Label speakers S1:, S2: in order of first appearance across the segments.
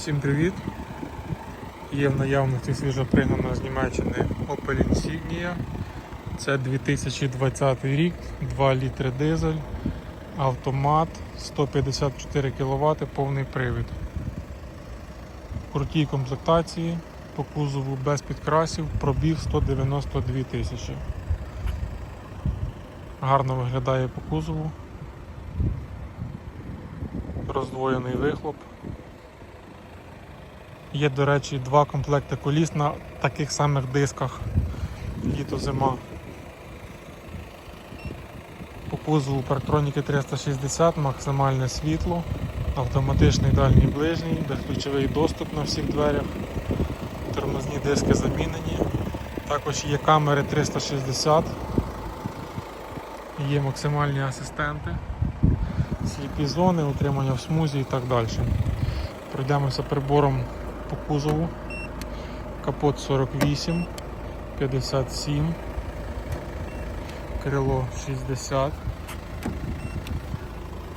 S1: Всім привіт! Є в наявності свіжопригнана з Німеччини Opel Insignia. Це 2020 рік, 2 літри дизель, автомат, 154 кВт, повний привід. Крутій комплектації, по кузову без підкрасів, пробіг 192 тисячі. Гарно виглядає по кузову. Роздвоєний вихлоп. Є, до речі, два комплекти коліс на таких самих дисках літо-зима. По кузову парктроніки 360, максимальне світло, автоматичний дальній ближній, безключовий доступ на всіх дверях, тормозні диски замінені. Також є камери 360, є максимальні асистенти, сліпі зони, утримання в смузі і так далі. Пройдемося прибором по кузову. Капот 48, 57, крило 60,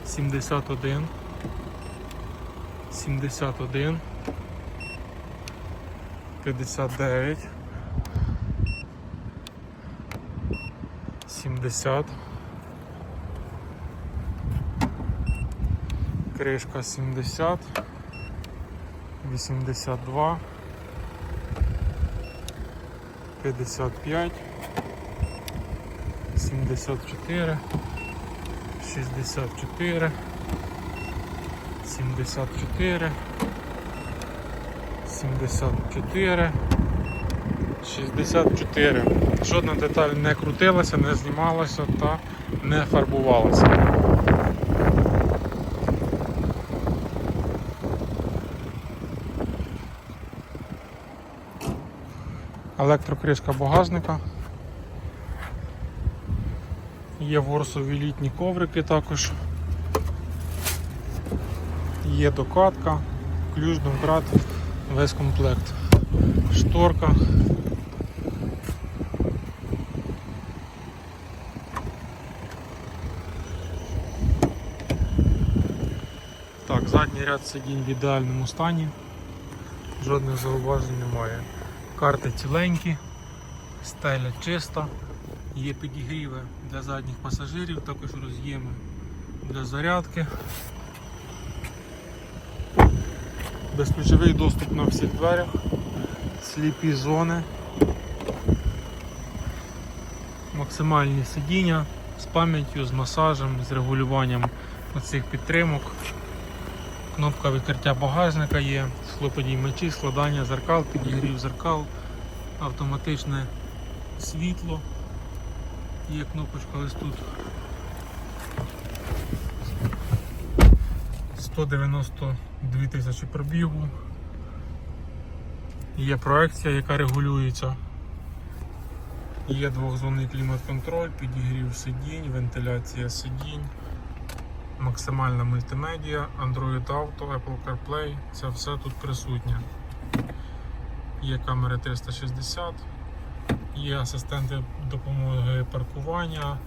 S1: 71, 71, 59, 70, кришка 70. 82, 55, 74, 64, 74, 74, 64. Жодна деталь не крутилася, не знімалася та не фарбувалася. Електрокришка багажника. Є ворсові літні коврики також. Є докатка, ключ, домкрат, весь комплект. Шторка. Так, задній ряд сидінь в ідеальному стані. Жодних зауважень немає. Карти ціленькі, стеля чиста, є підігріви для задніх пасажирів, також роз'єми для зарядки. Безключовий доступ на всіх дверях, сліпі зони, максимальні сидіння з пам'яттю, з масажем, з регулюванням оцих підтримок. Кнопка відкриття багажника є, схлоподіймачі, складання зеркал, підігрів зеркал, автоматичне світло. Є кнопочка ось тут. 192 тисячі пробігу. Є проекція, яка регулюється. Є двохзонний клімат-контроль, підігрів сидінь, вентиляція сидінь максимальна мультимедіа, Android Auto, Apple CarPlay, це все тут присутнє. Є камери 360, є асистенти допомоги паркування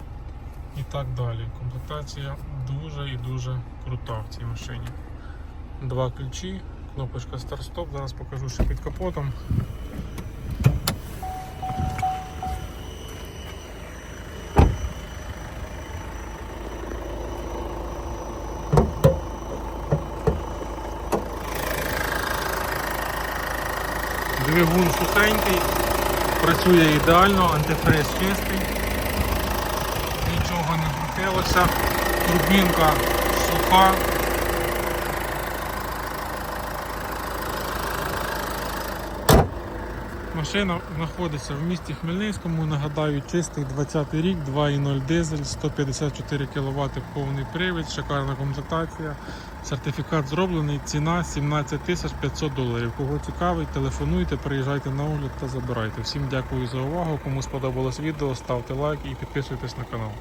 S1: і так далі. Комплектація дуже і дуже крута в цій машині. Два ключі, кнопочка старт-стоп, зараз покажу що під капотом. Двигун сухенький, працює ідеально, антифриз чистий, нічого не крутилося, турбінка суха. Машина знаходиться в місті Хмельницькому, нагадаю, чистий 20 рік, 2.0 дизель, 154 кВт повний привід, шикарна комплектація. Сертифікат зроблений, ціна 17 тисяч 500 доларів. Кого цікавить, телефонуйте, приїжджайте на огляд та забирайте. Всім дякую за увагу. Кому сподобалось відео, ставте лайк і підписуйтесь на канал.